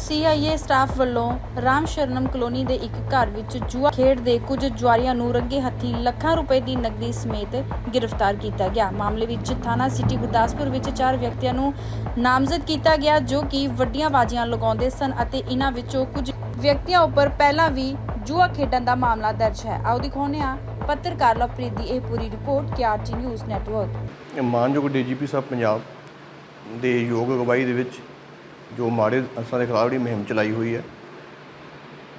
CIA staff ਵੱਲੋਂ Ram ਸ਼ਰਨਮ colony ਦੇ ਇੱਕ ਘਰ ਵਿੱਚ ਜੂਆ ਖੇਡਦੇ ਕੁਝ ਜੁਆਰੀਆਂ ਨੂੰ ਰੰਗੇ ਹੱਥੀ ਲੱਖਾਂ ਰੁਪਏ ਦੀ ਨਕਦੀ ਸਮੇਤ ਗ੍ਰਿਫਤਾਰ ਕੀਤਾ ਗਿਆ। ਮਾਮਲੇ ਵਿੱਚ ਥਾਣਾ ਸਿਟੀ ਗੁਰਦਾਸਪੁਰ ਵਿੱਚ ਚਾਰ ਵਿਅਕਤੀਆਂ ਨੂੰ ਨਾਮਜ਼ਦ ਕੀਤਾ ਗਿਆ, ਜੋ ਕਿ ਵੱਡੀਆਂ ਬਾਜ਼ੀਆਂ ਲਗਾਉਂਦੇ ਸਨ ਅਤੇ ਇਹਨਾਂ ਵਿੱਚੋਂ ਕੁਝ ਵਿਅਕਤੀਆਂ ਉੱਪਰ ਪਹਿਲਾਂ ਵੀ ਜੂਆ ਖੇਡਣ ਦਾ ਮਾਮਲਾ ਦਰਜ ਹੈ। ਆਓ ਦਿਖਾਉਂਦੇ ਹਾਂ ਪੱਤਰਕਾਰ ਲਵਪ੍ਰੀਤ ਦੀ ਇਹ ਪੂਰੀ ਰਿਪੋਰਟ ਕਿਆਰਟੀ ਨਿਊਜ਼ ਨੈਟਵਰਕ ਮਾਨਯੋਗ ਡੀਜੀਪੀ ਸਾਹਿਬ ਪੰਜਾਬ ਦੇ ਯੋਗ ਅਗਵਾਈ ਦੇ ਵਿੱਚ ਜੋ ਮਾੜੇ ਅਨਸਰਾਂ ਦੇ ਖਿਲਾਫ ਜਿਹੜੀ ਮੁਹਿੰਮ ਚਲਾਈ ਹੋਈ ਹੈ,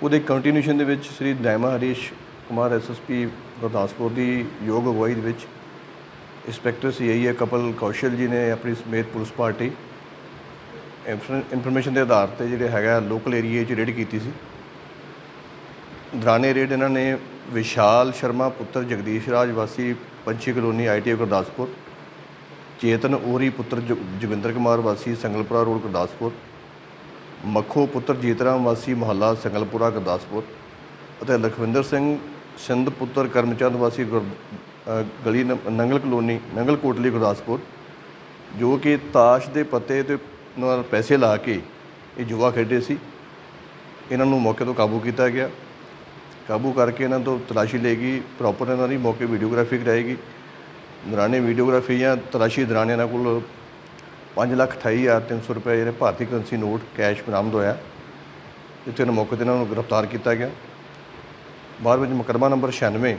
ਉਹਦੇ ਕੰਟੀਨਿਊਸ਼ਨ ਦੇ ਵਿੱਚ ਸ੍ਰੀ ਦੈਮਾ ਹਰੀਸ਼ ਕੁਮਾਰ ਐਸਐਸਪੀ ਗੁਰਦਾਸਪੁਰ ਦੀ ਯੋਗ ਅਗਵਾਈ ਦੇ ਵਿੱਚ ਇੰਸਪੈਕਟਰ ਸੀਆਈਏ ਕਪਲ ਕੌਸ਼ਲ ਜੀ ਨੇ ਆਪਣੀ ਸਮੇਤ ਪੁਲਿਸ ਪਾਰਟੀ ਇਨਫੋਰਮੇਸ਼ਨ ਦੇ ਆਧਾਰ ਤੇ ਜਿਹੜੇ ਹੈਗਾ ਲੋਕਲ ਏਰੀਏ 'ਚ ਰੇਡ ਕੀਤੀ ਸੀ। ਦੌਰਾਨੇ ਰੇਡ ਇਹਨਾਂ ਨੇ ਵਿਸ਼ਾਲ ਸ਼ਰਮਾ ਪੁੱਤਰ ਜਗਦੀਸ਼ ਰਾਜ ਵਾਸੀ ਪੰਛੀ ਕਲੋਨੀ ਆਈਟੀ ਗੁਰਦਾਸਪੁਰ ਚੇਤਨ ਓਰੀ ਪੁੱਤਰ ਜੋ- ਜੋਗਿੰਦਰ ਕੁਮਾਰ ਵਾਸੀ ਸੰਗਲਪੁਰਾ ਰੋਡ, ਗੁਰਦਾਸਪੁਰ। ਮੱਖੋ ਪੁੱਤਰ ਜੀਤਰਾਮ ਵਾਸੀ ਮੁਹੱਲਾ ਸੰਗਲਪੁਰਾ, ਗੁਰਦਾਸਪੁਰ। ਅਤੇ ਲਖਵਿੰਦਰ ਸਿੰਘ ਸਿੰਧ ਪੁੱਤਰ ਕਰਮਚੰਦ ਵਾਸੀ ਗੁਰ- ਗਲੀ ਨੰਗਲ ਕਲੋਨੀ, ਨੰਗਲ ਕੋਟਲੀ, ਗੁਰਦਾਸਪੁਰ। ਜੋ ਕਿ ਤਾਸ਼ ਦੇ ਪੱਤੇ ਤੇ ਨਾਲ ਪੈਸੇ ਲਾ ਕੇ ਇਹ ਜੁਆ ਖੇਡੇ ਸੀ। ਇਹਨਾਂ ਨੂੰ ਮੌਕੇ ਤੋਂ ਕਾਬੂ ਕੀਤਾ ਗਿਆ। ਕਾਬੂ ਕਰਕੇ ਇਹਨਾਂ ਤੋਂ ਤਲਾਸ਼ੀ ਲਏਗੀ। ਪ੍ਰੋਪਰ ਇਹਨਾਂ ਦੀ ਮੌਕੇ ਵੀਡੀਓਗ੍ਰਾਫੀ ਕਰਾਏਗੀ। ਦੌਰਾਨੇ ਵੀਡੀਓਗ੍ਰਾਫੀ ਜਾਂ ਤਲਾਸ਼ੀ ਦੌਰਾਨ ਇਹਨਾਂ ਕੋਲ 528300 ਰੁਪਏ ਜਿਹੜੇ ਭਾਰਤੀ ਕਰੰਸੀ ਨੋਟ ਕੈਸ਼ ਬਰਾਮਦ ਹੋਇਆ। ਜਿੱਥੇ ਇਹਨਾਂ ਮੌਕੇ ਤੇ ਇਹਨਾਂ ਨੂੰ ਗ੍ਰਿਫਤਾਰ ਕੀਤਾ ਗਿਆ। ਬਾਅਦ ਵਿੱਚ ਮੁਕੱਦਮਾ ਨੰਬਰ 96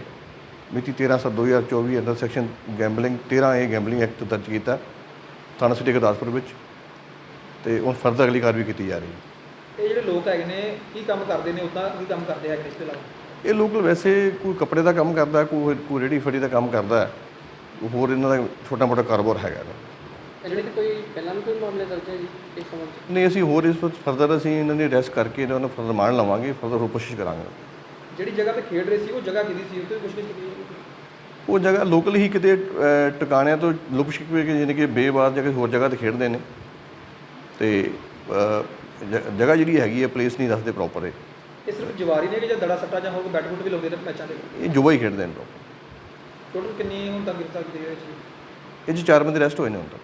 ਮਿਤੀ 13/7/2024 under section gambling 13 A gambling act ਦਰਜ ਕੀਤਾ ਥਾਣਾ ਸਿਟੀ ਗੁਰਦਾਸਪੁਰ ਵਿੱਚ ਤੇ ਹੁਣ ਫਰਦਰ ਅਗਲੀ ਕਾਰਵਾਈ ਕੀਤੀ ਜਾ ਰਹੀ ਹੈ। ਇਹ ਜਿਹੜੇ ਲੋਕ ਹੈਗੇ ਨੇ ਕੀ ਕੰਮ ਕਰਦੇ ਨੇ? ਉਦਾਂ ਕੀ ਕੰਮ ਕਰਦੇ ਹੈਗੇ ਇਸ ਤੋਂ ਇਲਾਵਾ? ਇਹ ਲੋਕ ਵੈਸੇ ਕੋਈ ਕੱਪੜੇ ਦਾ ਕੰਮ ਕਰਦਾ ਕੋਈ ਕੋਈ ਰੇੜੀ ਫੜੀ ਦਾ ਕੰਮ ਕਰਦਾ। ਹੈ। ਹੋਰ ਇਹਨਾਂ ਦਾ ਛੋਟਾ ਮੋਟਾ ਕਾਰੋਬਾਰ ਹੈਗਾ। ਇਹਦੇ। ਤੇ ਕੋਈ ਪਹਿਲਾਂ ਵੀ ਕੋਈ ਮਾਮਲੇ ਦਰਜ ਹੈ ਜੀ ਇਸ ਸੰਬੰਧ ਨਹੀਂ ਅਸੀਂ ਹੋਰ ਇਸ ਵਿੱਚ ਫਰਦਰ ਅਸੀਂ ਇਹਨਾਂ ਦੀ ਅਰੈਸਟ ਕਰਕੇ ਇਹਨਾਂ ਨੂੰ ਫਰਦਰ ਮਾਰਨ ਲਵਾਂਗੇ ਫਰਦਰ ਹੋਰ ਕੋਸ਼ਿਸ਼ ਕਰਾਂਗੇ। ਜਿਹੜੀ ਜਗ੍ਹਾ ਤੇ ਖੇਡ ਰਹੇ ਸੀ ਉਹ ਜਗ੍ਹਾ ਕਿਹਦੀ ਸੀ? ਉੱਥੇ ਕੁਝ ਨਹੀਂ ਉਹ ਜਗ੍ਹਾ ਲੋਕਲ ਹੀ ਕਿਤੇ ਟਿਕਾਣਿਆਂ ਤੋਂ ਲੁਕ ਛਿਪ ਕੇ ਯਾਨੀ ਕਿ ਬੇਵਾਰ ਜਗ੍ਹਾ ਹੋਰ ਜਗ੍ਹਾ ਤੇ ਖੇਡਦੇ ਨੇ। ਤੇ ਜ- ਜਗ੍ਹਾ ਜਿਹੜੀ ਹੈਗੀ ਹੈ ਪਲੇਸ ਨਹੀਂ ਦੱਸਦੇ ਪ੍ਰੋਪਰ ਇਹ। ਇਹ ਸਿਰਫ ਜਵਾਰੀ ਨੇ ਕਿ ਜਾਂ ਦੜਾ ਸੱਟਾ ਜਾਂ ਹੋਰ ਬੈਟ ਬੁੱਟ ਵੀ ਲਾਉਂਦੇ ਨੇ ਮੈਚਾਂ ਦੇ? ਇਹ ਜੁਆ ਹੀ ਖੇਡਦੇ ਨੇ ਲੋਕ ਟੋਟਲ ਕਿੰਨੀ ਹੁਣ ਤੱਕ ਗ੍ਰਿਫਤਾਰ ਕੀਤੇ ਗਏ ਵਿੱਚ? ਇਹ 'ਚ ਚਾਰ ਬੰਦੇ ਅਰੈਸਟ ਹੋਏ ਨੇ ਹੁਣ ਤੱਕ